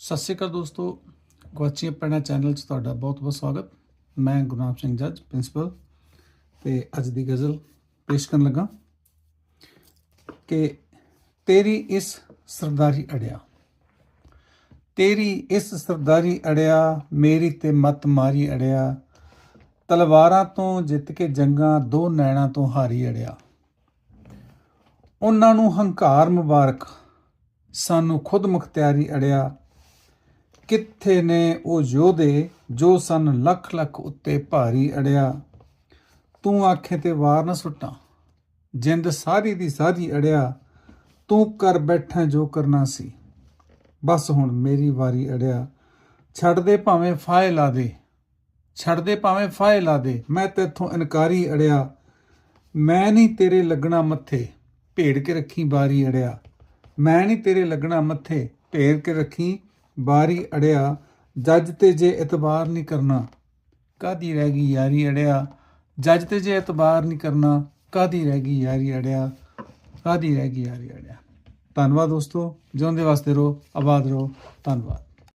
ਸਤਿ ਸ਼੍ਰੀ ਅਕਾਲ ਦੋਸਤੋ ਗਵਾਚੀ ਪੈਣਾ ਚੈਨਲ 'ਚ ਤੁਹਾਡਾ ਬਹੁਤ-ਬਹੁਤ ਸਵਾਗਤ। ਮੈਂ ਗੁਰਨਾਮ ਸਿੰਘ ਜੱਜ ਪ੍ਰਿੰਸੀਪਲ ਤੇ ਅੱਜ ਦੀ ਗਜ਼ਲ ਪੇਸ਼ ਕਰਨ ਲੱਗਾ ਕਿ ਤੇਰੀ ਇਸ ਸਰਦਾਰੀ ਅੜਿਆ, ਤੇਰੀ ਇਸ ਸਰਦਾਰੀ ਅੜਿਆ, ਮੇਰੀ ਤੇ ਮਤ ਮਾਰੀ ਅੜਿਆ, ਤਲਵਾਰਾਂ ਤੋਂ ਜਿੱਤ ਕੇ ਜੰਗਾਂ, ਦੋ ਨੈਣਾ ਤੋਂ ਹਾਰੀ ਅੜਿਆ। ਉਹਨਾਂ ਨੂੰ ਹੰਕਾਰ ਮੁਬਾਰਕ, ਸਾਨੂੰ ਖੁਦ ਮੁਖਤਿਆਰੀ ਅੜਿਆ ਕਿੱਥੇ ਨੇ ਉਹ ਯੋਧੇ ਜੋ ਸਨ ਲੱਖ ਲੱਖ ਉੱਤੇ ਭਾਰੀ ਅੜਿਆ? ਤੂੰ ਆਖੇ ਤੇ ਵਾਰ ਨਾ ਸੁੱਟਾਂ। ਜਿੰਦ ਸਾਰੀ ਦੀ ਸਾਰੀ ਅੜਿਆ, ਤੂੰ ਕਰ ਬੈਠਾ ਜੋ ਕਰਨਾ ਸੀ। ਬਸ ਹੁਣ ਮੇਰੀ ਵਾਰੀ ਅੜਿਆ। ਛੱਡ ਦੇ ਭਾਵੇਂ ਫਾਇ ਲਾ ਦੇ। ਛੱਡ ਦੇ ਭਾਵੇਂ ਫਾਇ ਲਾ ਦੇ। ਮੈਂ ਤੇਥੋਂ ਇਨਕਾਰੀ ਅੜਿਆ। ਮੈਂ ਨਹੀਂ ਤੇਰੇ ਲੱਗਣਾ ਮੱਥੇ, ਭੇੜ ਕੇ ਰੱਖੀ ਬਾਰੀ ਅੜਿਆ। ਮੈਂ ਨਹੀਂ ਤੇਰੇ ਲੱਗਣਾ ਮੱਥੇ, ਭੇੜ ਕੇ ਰੱਖੀ ਬਾਰੀ ਅੜਿਆ, ਜੱਜ ਤੇ ਜੇ ਇਤਬਾਰ ਨਹੀਂ ਕਰਨਾ। ਕਾਦੀ ਰਹਿ ਗਈ ਯਾਰੀ ਅੜਿਆ? ਜੱਜ ਤੇ ਜੇ ਇਤਬਾਰ ਨਹੀਂ ਕਰਨਾ ਕਾਦੀ ਰਹਿ ਗਈ ਯਾਰੀ ਅੜਿਆ? ਕਾਦੀ ਰਹਿ ਗਈ ਯਾਰੀ ਅੜਿਆ? ਧੰਨਵਾਦ ਦੋਸਤੋ, ਜਿਉਂਦੇ ਵਾਸਤੇ ਰਹੋ, ਆਬਾਦ ਰਹੋ। ਧੰਨਵਾਦ।